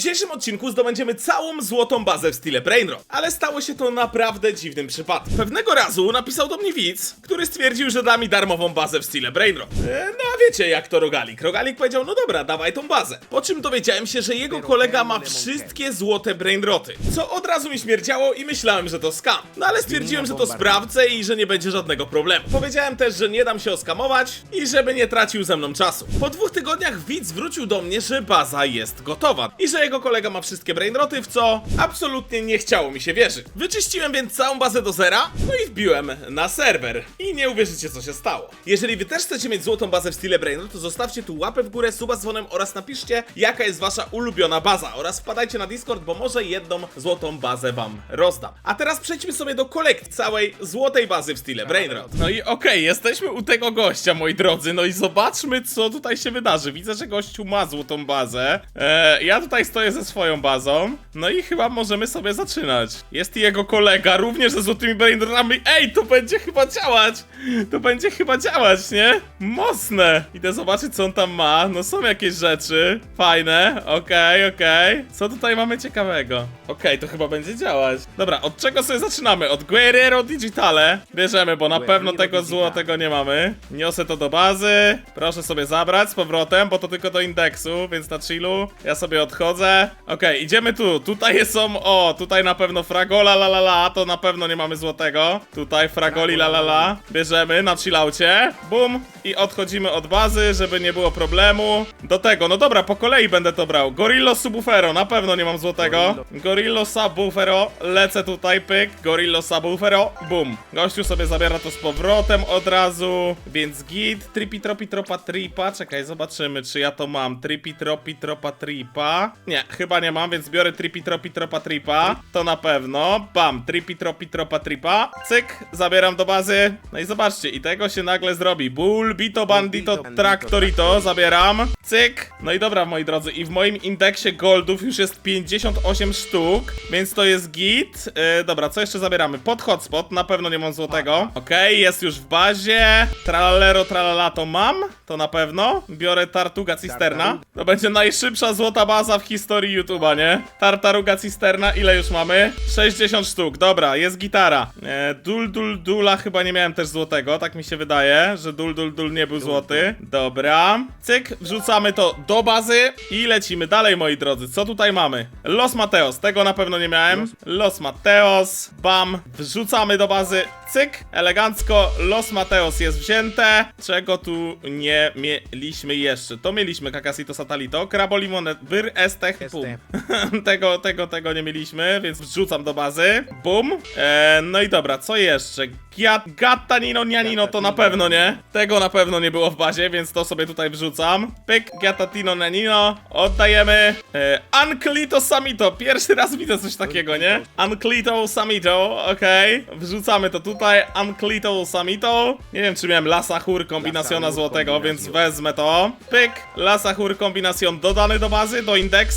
dzisiejszym odcinku zdobędziemy całą złotą bazę w stile Brainrot, ale stało się to naprawdę dziwnym przypadkiem. Pewnego razu napisał do mnie widz, który stwierdził, że da mi darmową bazę w stile Brainrot. E, no a wiecie jak to Rogalik. Rogalik powiedział, no dobra, dawaj tą bazę. Po czym dowiedziałem się, że jego kolega ma wszystkie złote Brainroty, co od razu mi śmierdziało i myślałem, że to scam. No ale stwierdziłem, że to sprawdzę i że nie będzie żadnego problemu. Powiedziałem też, że nie dam się oskamować i żeby nie tracił ze mną czasu. Po dwóch tygodniach widz wrócił do mnie, że baza jest gotowa i że jego kolega ma wszystkie brainroty, w co absolutnie nie chciało mi się wierzyć. Wyczyściłem więc całą bazę do zera, no i wbiłem na serwer. I nie uwierzycie, co się stało. Jeżeli wy też chcecie mieć złotą bazę w stile brainrot, to zostawcie tu łapę w górę, suba z dzwonem oraz napiszcie, jaka jest wasza ulubiona baza. Oraz wpadajcie na Discord, bo może jedną złotą bazę wam rozdam. A teraz przejdźmy sobie do kolekcji całej złotej bazy w stile brainrot. No i okej, jesteśmy u tego gościa, moi drodzy, no i zobaczmy, co tutaj się wydarzy. Widzę, że gościu ma złotą bazę. Eee, ja tutaj stoję ze swoją bazą. No i chyba możemy sobie zaczynać. Jest i jego kolega, również ze złotymi brainrotami. Ej, to będzie chyba działać! To będzie chyba działać, nie? Mocne! Idę zobaczyć, co on tam ma. No są jakieś rzeczy. Fajne, okej, okej. Co tutaj mamy ciekawego? Okej, to chyba będzie działać. Dobra, od czego sobie zaczynamy? Od Guerrero Digitale. Bierzemy, bo na pewno tego złotego nie mamy. Niosę to do bazy. Proszę sobie zabrać z powrotem, bo to tylko do indeksu, więc na chillu. Ja sobie odchodzę. Okej, idziemy tu. Tutaj są, o, tutaj na pewno fragola la la la, to na pewno nie mamy złotego. Tutaj fragoli la la la. Bierzemy na chillaucie. Bum. I odchodzimy od bazy, żeby nie było problemu. Do tego, no dobra, po kolei będę to brał. Gorillo Subwoofero, na pewno nie mam złotego. Gorillo Subwoofero, lecę tutaj, pyk. Gorillo Subwoofero, bum. Gościu sobie zabiera to z powrotem od razu, więc git. Tripi tropi tropa tripa. Czekaj, zobaczymy, czy ja to mam. Tripi tropi tropa tripa. Nie, chyba nie mam, więc biorę tripi tropi tropa tripa. To na pewno. Bam, tripi tropi tropa tripa. Cyk, zabieram do bazy. No i zobaczcie, i tego się nagle zrobi. Bull, bito, bandito, traktorito. Zabieram. Cyk. No i dobra, moi drodzy, i w moim indeksie goldów już jest 58 sztuk, więc to jest git. Yy, dobra, co jeszcze zabieramy? Pod hotspot, na pewno nie mam złotego. Okej, jest już w bazie. Tralalero, tralala to mam, to na pewno. Biorę Tartuga Cisterna. To będzie najszybsza złota baza w historii YouTube'a, nie? Tartaruga Cisterna, ile już mamy? 60 sztuk, dobra, jest gitara. E, dul, dul, dula, chyba nie miałem też złotego, tak mi się wydaje, że dul, dul, dul nie był złoty. Dobra, cyk, wrzucamy to do bazy i lecimy dalej, moi drodzy. Co tutaj mamy? Los Mateos, tego na pewno nie miałem. Los Mateos, bam, wrzucamy do bazy, cyk, elegancko. Los Mateos jest wzięte. Czego tu nie mieliśmy jeszcze? To mieliśmy Kakasito Satalito, Krabolimonet, Pum. tego, tego, tego nie mieliśmy, więc wrzucam do bazy. Bum. E, no i dobra, co jeszcze? Gia- Gattanino, Nianino to na pewno nie. Tego na pewno nie było w bazie, więc to sobie tutaj wrzucam. Pyk, Gattatino, Nianino. Oddajemy. E, Anclito Samito. Pierwszy raz widzę coś takiego, nie? Anclito Samito, okej. Wrzucamy to tutaj. Anclito Samito. Nie wiem, czy miałem Lasahur kombinacjona Lasahur złotego, więc kombinacjon. wezmę to. Pyk. Lasahur kombinacjon dodany do bazy, do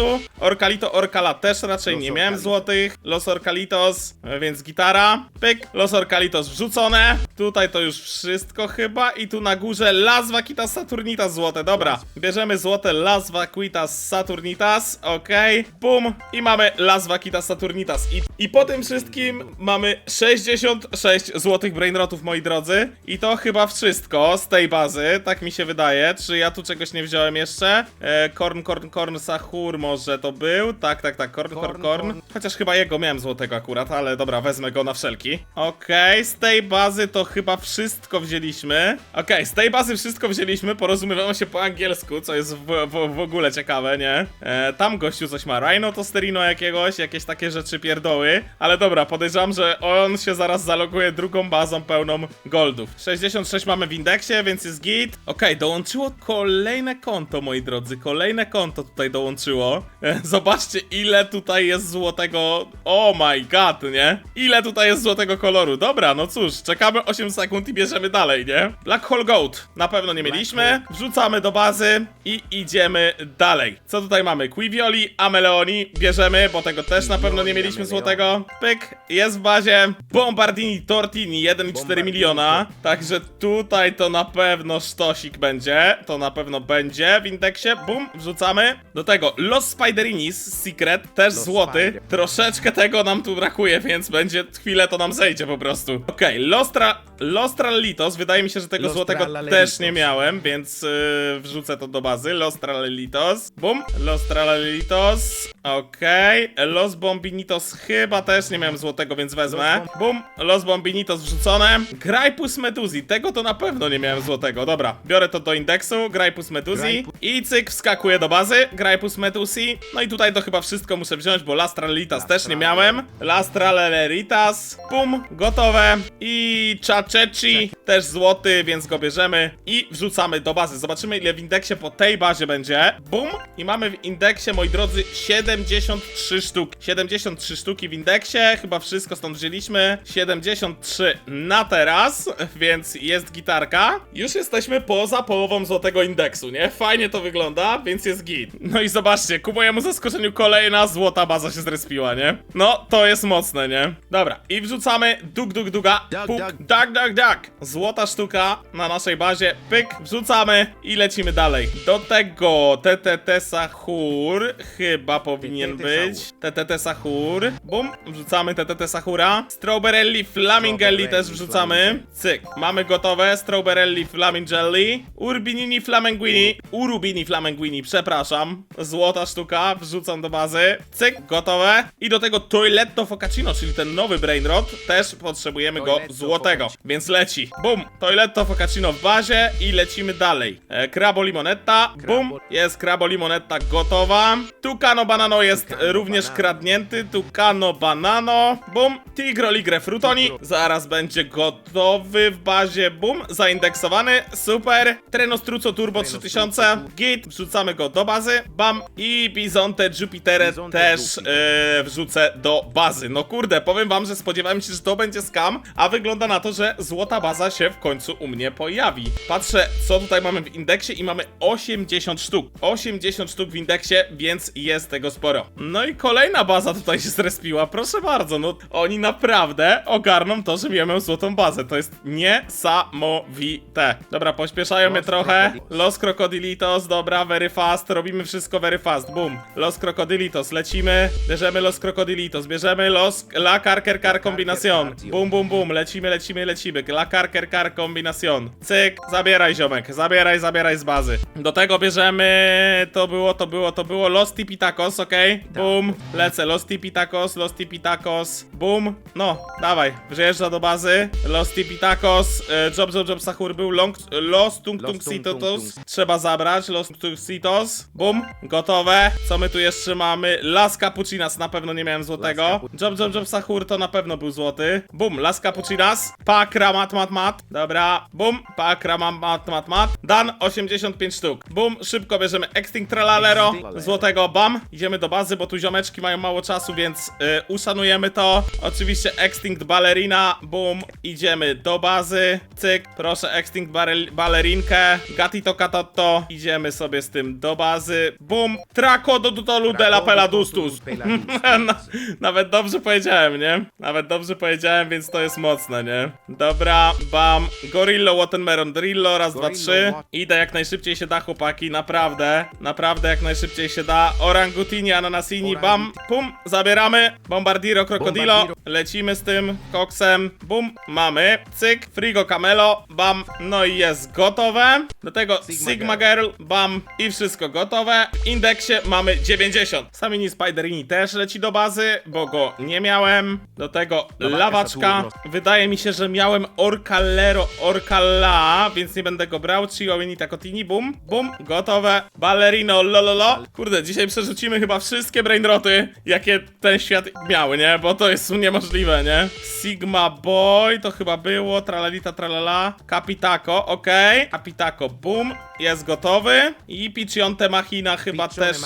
indeksu. Orkalito Orkala też raczej Los nie miałem Orcalitos. złotych. Los Orkalitos, e, więc gitara. Pyk. Los Orkalitos wrzucone. Tutaj to już wszystko chyba. I tu na górze Las Vaquitas Saturnitas złote. Dobra, bierzemy złote Las Vaquitas Saturnitas. Okej. Bum. I mamy Las Vaquitas Saturnitas. I, I po tym wszystkim mamy 66 złotych brainrotów, moi drodzy. I to chyba wszystko z tej bazy. Tak mi się wydaje. Czy ja tu czegoś nie wziąłem jeszcze? E, korn, korn, korn, sahur może to był. Tak, tak, tak. Korn, korn, Korn. Chociaż chyba jego miałem złotego akurat, ale dobra, wezmę go na wszelki. Okej, z tej bazy to chyba wszystko wzięliśmy. Okej, z tej bazy wszystko wzięliśmy, porozumiewamy się po angielsku, co jest w, w, w ogóle ciekawe, nie? E, tam gościu coś ma, Rhino Tosterino jakiegoś, jakieś takie rzeczy pierdoły. Ale dobra, podejrzewam, że on się zaraz zaloguje drugą bazą pełną goldów. 66 mamy w indeksie, więc jest git. Okej, dołączyło kolejne konto, moi drodzy, kolejne konto tutaj dołączyło. E, zobaczcie, ile tutaj jest złotego. Oh my god, nie? Ile tutaj jest złotego koloru? Dobra, no cóż, czekamy 8 sekund i bierzemy dalej, nie? Black Hole Goat na pewno nie mieliśmy. Wrzucamy do bazy i idziemy dalej. Co tutaj mamy? Quivioli, Ameleoni bierzemy, bo tego też na pewno nie mieliśmy złotego. Pyk, jest w bazie. Bombardini to Tortini 1,4 miliona, także tutaj to na pewno sztosik będzie, to na pewno będzie w indeksie, bum, wrzucamy. Do tego Los Spiderinis Secret, też Los złoty, Spider. troszeczkę tego nam tu brakuje, więc będzie, chwilę to nam zejdzie po prostu. Okej, Los, Tra Los Trallitos, wydaje mi się, że tego Los złotego też nie miałem, więc yy, wrzucę to do bazy. Los Tralalitos. Bum. Los Tralalitos. Okej. Los Bombinitos chyba też nie miałem złotego, więc wezmę. Los Bum. Los Bombinitos wrzucone. Grajpus Meduzi. Tego to na pewno nie miałem złotego. Dobra, biorę to do indeksu. Grajpus Meduzi. I cyk, wskakuję do bazy. Grajpus Meduzi. No i tutaj to chyba wszystko muszę wziąć, bo Las Tralalitas też nie miałem. Las Traleleritas. Bum. Gotowe. I Chachechi. Też złoty, więc go bierzemy. I wrzucamy do bazy. Zobaczymy ile w indeksie po tej bazie będzie. Bum. I mamy w indeksie, moi drodzy, 73 sztuki. 73 sztuki w indeksie. Chyba wszystko stąd wzięliśmy. 73 na teraz, więc jest gitarka. Już jesteśmy poza połową złotego indeksu, nie? Fajnie to wygląda, więc jest git. No i zobaczcie, ku mojemu zaskoczeniu kolejna złota baza się zrespiła, nie? No, to jest mocne, nie? Dobra, i wrzucamy duk duk duga. Dug, Puk. Duck, duck, duck. Złota sztuka na naszej bazie. Pyk, wrzucamy i lecimy dalej. Do tego TTT Sahur chyba powinien być. TTT Sahur. Bum, wrzucamy TTT Sahura. Strawberry Flamingelli też wrzucamy. Cyk, mamy gotowe. Strawberry Flamingelli. Urbinini Flamenguini. Urubini Flamenguini, przepraszam. Złota sztuka, wrzucam do bazy. Cyk, gotowe. I do tego Toiletto Foccacino, czyli ten nowy Brainrot. Też potrzebujemy go Toiletto złotego. Więc leci. Bum, Toiletto Foccacino w bazie i lecimy dalej. E, Crabo Limonetta. Bum, jest Crabo Limonetta gotowa. Tucano Banano jest Tucano również Banano. kradnięty. Tucano Banano. Bum, Tigro Ligre Frutoni. Tigro. Zaraz będzie gotowy w bazie. Bum, zaindeksowany. Super. Trenostruco Turbo Trenostruco 3000. Turbo. Git, wrzucamy go do bazy. Bam. I Bizonte Jupiterę Bizonte też Jupiter. e, wrzucę do bazy. No kurde, powiem wam, że spodziewałem się, że to będzie skam, a wygląda na to, że złota baza się w końcu u mnie pojawi. Patrzę, co tutaj mamy w indeksie i mamy 80 sztuk. 80 sztuk w indeksie, więc jest tego sporo. No i kolejna baza tutaj się zrespiła, proszę bardzo, no oni naprawdę ogarną to, że mamy złotą bazę. To jest niesamowite. Dobra, pośpieszają mnie trochę. Los Crocodilitos, dobra, very fast, robimy wszystko very fast, boom. Los Crocodilitos, lecimy, bierzemy Los Crocodilitos, bierzemy Los La Carker Car Combinación, Cardio. boom, boom, boom, lecimy, lecimy, lecimy, La Carker Car Combinación, cyk, zabieraj ziomek, zabieraj, zabieraj z bazy. Do tego bierzemy, to było, to było, to było. Los Tipitacos, okej, boom, lecę, Los Tipitacos, Los Tipitacos, boom, no, dawaj, wjeżdża do bazy, Los Tipitacos, e, Job, Job, Job, Sahur był, long, Los Tung Los Tung Tung Sitotos, trzeba zabrać, Los Tung Sitos, boom, gotowe, co my tu jeszcze mamy, Las Cappuccinas, na pewno nie miałem złotego, Job, Job, Job, Sahur to na pewno był złoty, boom, Las Cappuccinas, Pakra, mat, mat, mat, dobra, boom, Pakra, mat, mat, mat, mat, Dan, 85 sztuk, boom, szybko bierzemy Extinct Tralalero, złotego, bam, idziemy do bazy, bo tu ziomeczki mają mało czasu, więc y, uszanujemy to, oczywiście Extinct Ballerina, boom, idziemy do bazy, cyk, proszę Extinct barel- Ballerinkę, Gatito Katotto, idziemy sobie z tym do bazy, boom, Traco do Dutolu de la Peladustus, Na- Nawet dobrze powiedziałem, nie? Nawet dobrze powiedziałem, więc to jest mocne, nie? Dobra, bam. Gorillo, Watermelon, Drillo, raz, dwa, trzy. Idę jak najszybciej się da, chłopaki, naprawdę. Naprawdę jak najszybciej się da. Orangutini, Ananasini, bam, pum, zabieramy. Bombardiro, Krokodilo. Lecimy z tym koksem, bum, mamy. Cyk, Frigo, Camelo, bam. No i jest gotowe. Do tego Sigma, Sigma Girl, bam. I wszystko gotowe. W indeksie mamy 90. Samini Spiderini też leci do bazy, bo go nie miałem. Do tego Lawaczka lawaczka. Wydaje mi się, że miałem Orcalero Orcala, więc nie będę go brał. Chihuahuini Takotini, bum, bum, gotowe. Ballerino, lololo. Kurde, dzisiaj przerzucimy chyba wszystkie brainroty, jakie ten świat miał, nie? Bo to jest niemożliwe, nie? Sigma Boy, to chyba było, tralalita, tralala. Capitaco, okej. Capitaco, bum, jest gotowy. I Piccionte Machina chyba Piccione też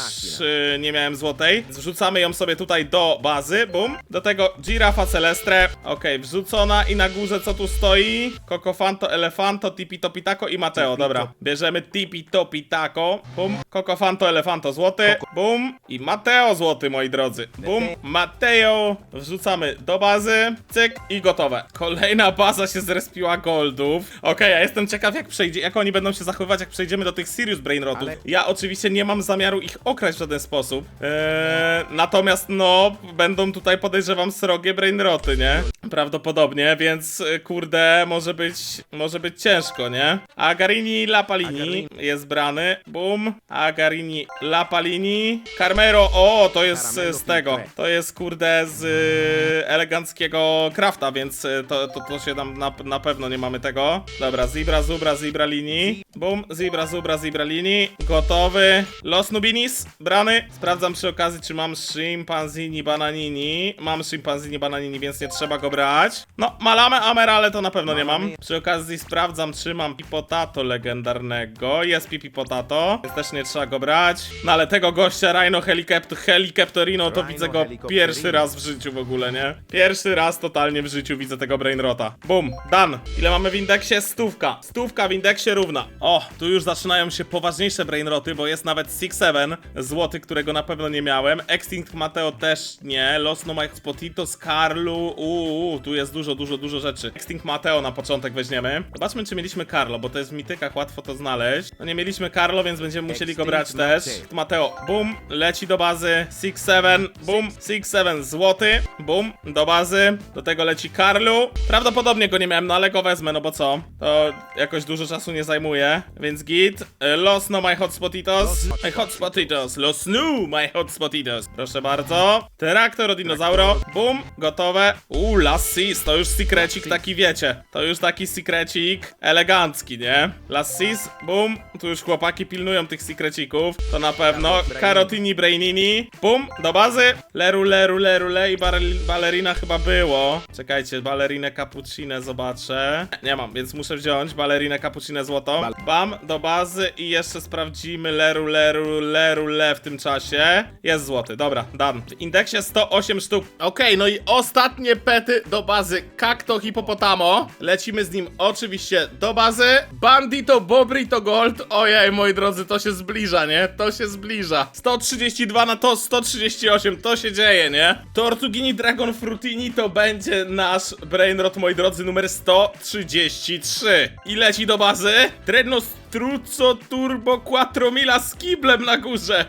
Nie miałem złotej. Wrzucamy ją sobie tutaj do bazy, bum. Do tego Girafa Celestre, okej, wrzucona i na górze co tu stoi? Cocofanto, Elefanto, Tipi Topitaco i Mateo, dobra. Bierzemy Tipi Topitaco, bum. Cocofanto, Elefanto złoty, bum. I Mateo złoty, moi drodzy. Bum, Mateo, wrzucamy do bazy, cyk i gotowe. Kolejna baza się zrespiła goldów. Okej, ja jestem ciekaw jak przejdzie, jak oni będą się zachowywać, jak przejdziemy do tych Sirius Brainrotów. Ja oczywiście nie mam zamiaru ich okraść w żaden sposób. Eee, natomiast no, będą tutaj podejrzewam srogie Brainroty, nie? Prawdopodobnie, więc e, kurde, może być, może być ciężko, nie? Agarini Lapalini Agarini. jest brany. Bum. Agarini Lapalini. Carmero, o, to jest Caramelo z tego. To jest kurde z e, eleganckiego crafta, więc to, to, to się tam na, na pewno nie mamy tego. Dobra, Zibra, Zubra, Zibra Lini. Bum, Zibra, Zubra, Zibra Lini. Gotowy. Los Nubinis, brany. Sprawdzam przy okazji, czy mam Shimpanzini Bananini. Mam Shimpanzini Bananini, więc nie trzeba go brać. No, Malame Amer, ale to na pewno nie mam. Przy okazji sprawdzam, czy mam Pipotato legendarnego. Jest Pipi Potato, więc też nie trzeba go brać. No ale tego gościa Rhino Helicept Helicopterino to Rhino widzę go Helicopterino. pierwszy raz w życiu w ogóle, nie? Pierwszy raz totalnie w życiu widzę tego Brainrota. Bum, done. Ile mamy w indeksie? Stówka. Stówka w indeksie równa. O, tu już zaczynają się poważniejsze Brainroty, bo jest nawet 6-7 złoty, którego na pewno nie miałem. Extinct Mateo też nie. Los No My Spotito, Skarlu. Uuu, tu jest dużo, dużo, dużo rzeczy. Extinct Mateo na początek weźmiemy. Zobaczmy, czy mieliśmy Carlo, bo to jest w mitykach, łatwo to znaleźć. No nie mieliśmy Carlo, więc będziemy musieli go brać też. Mateo. Bum, leci do bazy, 6-7, bum, 6-7 złoty, bum, do bazy, do tego leci Karlu. Prawdopodobnie go nie miałem, no ale go wezmę, no bo co? To jakoś dużo czasu nie zajmuje, więc git. Los no my hotspotitos, my hotspotitos, los no my hotspotitos. Proszę bardzo. Traktor od dinozauro, bum, gotowe. Uuu, last seas, to już secrecik taki wiecie. To już taki secrecik elegancki, nie? Last seas, bum, tu już chłopaki pilnują tych secrecików, to na pewno. Karotini, brainini, bum, do bazy. Leru, leru, leru, le i balerina chyba było. Czekajcie, balerinę cappuccino zobaczę. Nie mam, więc muszę wziąć balerinę cappuccino złotą. Bam, do bazy i jeszcze sprawdzimy leru, leru, leru, le w tym czasie. Jest złoty, dobra, done. W indeksie 108 sztuk. Okej, no i ostatnie pety do bazy. Kakto hipopotamo. Lecimy z nim oczywiście do bazy. Bandito Bobrito Gold. Ojej, moi drodzy, to się zbliża, nie? To się zbliża. 132 na to 138, to się dzieje, nie? Tortugini Dragon Frutini to będzie nasz Brainrot, moi drodzy, numer 133. I leci do bazy. Dreadnought Struzzo Turbo Quattromila z kiblem na górze.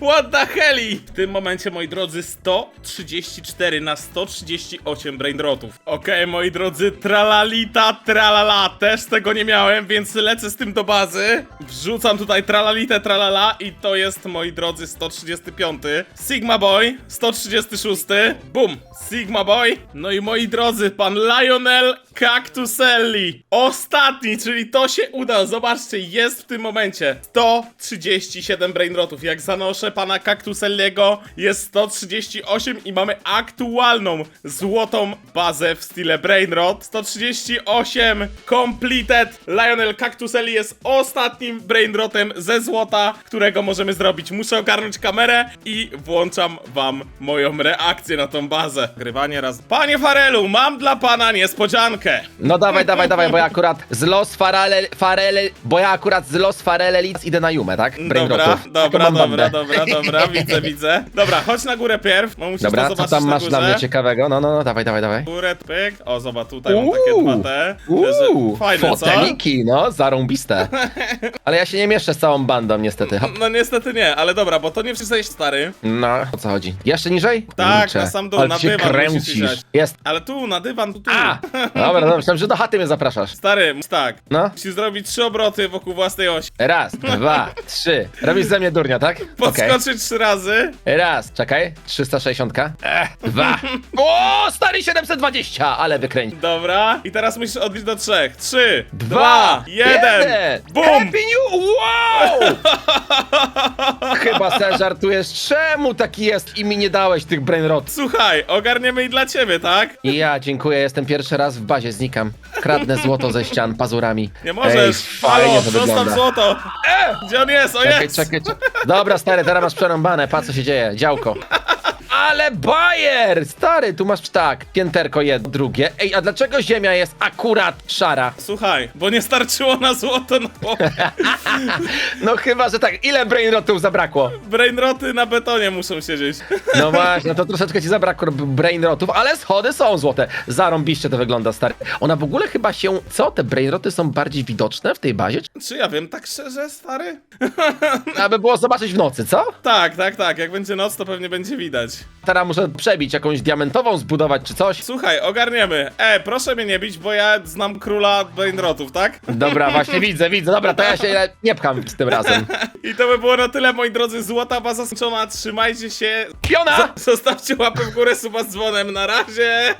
What the heli? W tym momencie, moi drodzy, 134 na 138 brainrotów. Okej, moi drodzy, tralalita, tralala. Też tego nie miałem, więc lecę z tym do bazy. Wrzucam tutaj tralalitę, tralala i to jest, moi drodzy, 135. Sigma Boy, 136. Bum, Sigma Boy. No i moi drodzy, pan Lionel Cactuselli. Ostatni, czyli to się uda. Zobaczcie, jest w tym momencie 137 brainrotów. Jak zanoszę pana Cactuselliego, jest 138 i mamy aktualną złotą bazę w stile brainrot. 138 completed. Lionel Cactuselli jest ostatnim brainrotem ze złota, którego możemy zrobić. Muszę ogarnąć kamerę i włączam wam moją reakcję na tą bazę. Grywanie raz. Panie Farelu, mam dla pana niespodziankę. No dawaj, dawaj, dawaj, bo ja akurat z Los Farele, Farele, bo ja akurat z Los Farele Leeds idę na Jumę, tak? Dobra, Brainrotów. dobra, Taką mam dobra, bandę. dobra, dobra, widzę, widzę. Dobra, chodź na górę pierw, bo musisz to Dobra, co zobaczyć tam na masz górze. dla mnie ciekawego? No, no, no, dawaj, dawaj, dawaj. Górę, pyk. O, zobacz, tutaj mam takie Uuu, dwa te. Uuu, Że- Fajne, co? foteliki, no, zarąbiste. Ale ja się nie mieszczę z całą bandą, niestety. Hop. No niestety nie, ale dobra, bo to nie jest stary. No, o co chodzi? Jeszcze niżej? Tak, Kurczę, na sam dół, ale na się dywan musisz kręcisz. Jest. Ale tu, na dywan, tu, tu. A! Dobra, dobra, myślałem, że do chaty mnie zapraszasz. Stary, tak. No. Musisz zrobić trzy obroty wokół własnej osi. Raz, dwa, trzy. Robisz ze mnie durnia, tak? Okej. Podskoczyć trzy razy. Raz, czekaj, 360. Ech, dwa. O, stary 720, ale wykręć. Dobra. I teraz musisz odbić do trzech. Trzy, Dwa, jeden. Bum! Happy New... Wow! Chyba se żartujesz, czemu taki jest i mi nie dałeś tych brainrot? Słuchaj, ogarniemy i dla ciebie, tak? I ja, dziękuję, jestem pierwszy raz w bazie, znikam. Kradnę złoto ze ścian pazurami. Nie możesz. Ej, fajnie Halo, to zostaw wygląda. złoto. E, gdzie on jest? O Czekaj, jest. czekaj, czekaj. Dobra, stary, teraz masz przerąbane, patrz co się dzieje, działko. Ale bajer! Stary, tu masz tak, pięterko jedno, drugie. Ej, a dlaczego ziemia jest akurat szara? Słuchaj, bo nie starczyło na złoto, no bo No chyba, że tak. Ile brainrotów zabrakło? brainroty na betonie muszą siedzieć. No właśnie, no to troszeczkę ci zabrakło brainrotów, ale schody są złote. Zarąbiście to wygląda, stary. Ona w ogóle chyba się... Co, te brainroty są bardziej widoczne w tej bazie? Czy ja wiem, tak szczerze, stary? Aby było zobaczyć w nocy, co? Tak, tak, tak, jak będzie noc, to pewnie będzie widać. Teraz muszę przebić, jakąś diamentową zbudować czy coś. Słuchaj, ogarniemy. E, proszę mnie nie bić, bo ja znam króla brainrotów, tak? Dobra, właśnie widzę, widzę. Dobra, to ja się nie pcham tym razem. I to by było na tyle, moi drodzy. Złota baza skończona, trzymajcie się. Piona! Zostawcie łapę w górę, suba z dzwonem. Na razie!